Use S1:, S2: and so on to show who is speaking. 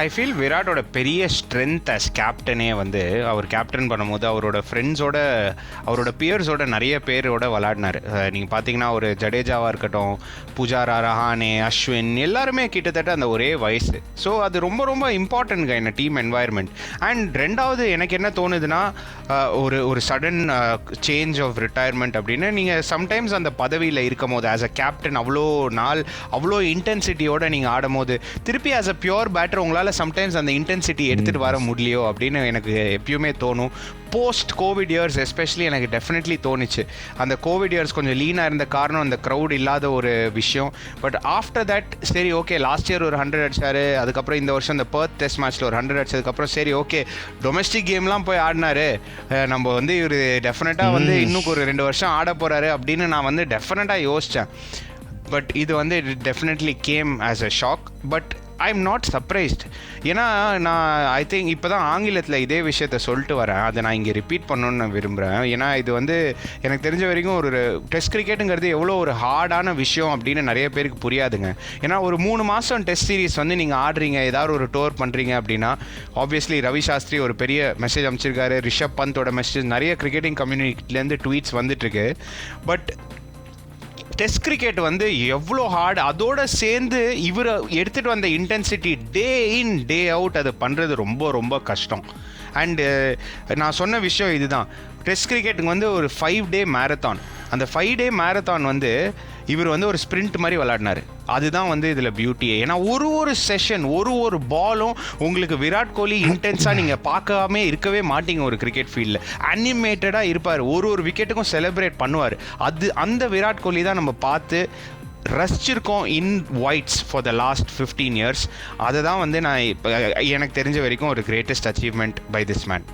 S1: I feel விராட்டோட பெரிய strength as கேப்டனே வந்து அவர் captain பண்ணும்போது அவரோட ஃப்ரெண்ட்ஸோட அவரோட பியர்ஸோட நிறைய பேரோட விளாடினார் நீங்கள் பார்த்தீங்கன்னா ஒரு ஜடேஜாவாக இருக்கட்டும் புஜாரா ரஹானே அஸ்வின் எல்லாருமே கிட்டத்தட்ட அந்த ஒரே வயசு. ஸோ அது ரொம்ப ரொம்ப இம்பார்ட்டன்ட்ங்க என்ன டீம் என்வாயர்மெண்ட் அண்ட் ரெண்டாவது எனக்கு என்ன தோணுதுன்னா ஒரு ஒரு சடன் சேஞ்ச் ஆஃப் ரிட்டையர்மெண்ட் அப்படின்னு நீங்கள் சம்டைம்ஸ் அந்த பதவியில் இருக்கும் போது ஆஸ் அ கேப்டன் அவ்வளோ நாள் அவ்வளோ இன்டென்சிட்டியோடு நீங்கள் ஆடும் போது திருப்பி ஆஸ் அ பியோர் பேட்டர் உங்களால் சம்டைம்ஸ் அந்த இன்டென்சிட்டி எடுத்துகிட்டு வர முடியலையோ அப்படின்னு எனக்கு எப்பயுமே தோணும். போஸ்ட் கோவிட் இயர்ஸ் எஸ்பெஷலி எனக்கு டெஃபினெட்லி தோணுச்சு. அந்த கோவிட் இயர்ஸ் கொஞ்சம் லீனாக இருந்த காரணம் அந்த க்ரௌட் இல்லாத ஒரு விஷயம். பட் ஆஃப்டர் தட் சரி ஓகே லாஸ்ட் இயர் ஒரு ஹண்ட்ரட் அடிச்சாரு. அதுக்கப்புறம் இந்த வருஷம் இந்த பர்த் டெஸ்ட் மேட்ச்சில் ஒரு ஹண்ட்ரட் அடிச்சதுக்கப்புறம் சரி ஓகே டொமஸ்டிக் கேம்லாம் போய் ஆடினாரு. நம்ம வந்து இவர் டெஃபினட்டாக வந்து இன்னும் ஒரு ரெண்டு வருஷம் ஆட போகிறாரு அப்படின்னு நான் வந்து டெஃபினட்டாக யோசித்தேன் பட் இது வந்து definitely came as a shock but I am not surprised ஏன்னா நான் ஐ திங்க் இப்போ தான் ஆங்கிலத்தில் இதே விஷயத்த சொல்லிட்டு வரேன். அதை நான் இங்கே ரிப்பீட் பண்ணணும்னு நான் விரும்புகிறேன் ஏன்னா இது வந்து எனக்கு தெரிஞ்ச வரைக்கும் ஒரு டெஸ்ட் கிரிக்கெட்டுங்கிறது எவ்வளோ ஒரு ஹார்டான விஷயம் அப்படின்னு நிறைய பேருக்கு புரியாதுங்க. ஏன்னா ஒரு மூணு மாதம் டெஸ்ட் சீரிஸ் வந்து நீங்கள் ஆடுறீங்க ஏதாவது ஒரு டோர் பண்ணுறீங்க அப்படின்னா ஆப்வியஸ்லி ரவி சாஸ்திரி ஒரு பெரிய மெசேஜ் அமைச்சிருக்காரு ரிஷப் பந்தோட மெசேஜ் நிறைய கிரிக்கெட்டிங் கம்யூனிட்டிலேருந்து ட்வீட்ஸ் வந்துட்டுருக்கு பட் டெஸ்ட் கிரிக்கெட் வந்து எவ்வளோ ஹார்டு அதோட சேர்ந்து இவர் எடுத்துகிட்டு வந்த இன்டென்சிட்டி டே இன் டே அவுட் அது பண்ணுறது ரொம்ப ரொம்ப கஷ்டம். அண்டு நான் சொன்ன விஷயம் இதுதான். டெஸ்ட் கிரிக்கெட்டுக்கு வந்து ஒரு ஃபைவ் டே மேரத்தான் அந்த ஃபைவ் டே மேரத்தான் வந்து இவர் வந்து ஒரு ஸ்ப்ரிண்ட் மாதிரி விளாடினார். அதுதான் வந்து இதில் பியூட்டியே ஏன்னா ஒரு ஒரு செஷன் ஒரு ஒரு பாலும் உங்களுக்கு விராட் கோலி இன்டென்ஸாக நீங்கள் பார்க்காம இருக்கவே மாட்டீங்க ஒரு கிரிக்கெட் ஃபீல்டில் அனிமேட்டடாக இருப்பார். ஒரு ஒரு விக்கெட்டுக்கும் செலிப்ரேட் பண்ணுவார். அது அந்த விராட் கோலி தான் நம்ம பார்த்து ரசிச்சிருக்கோம் in whites for the last fifteen years அதை தான் வந்து நான் இப்போ எனக்கு தெரிஞ்ச வரைக்கும் ஒரு greatest achievement by this man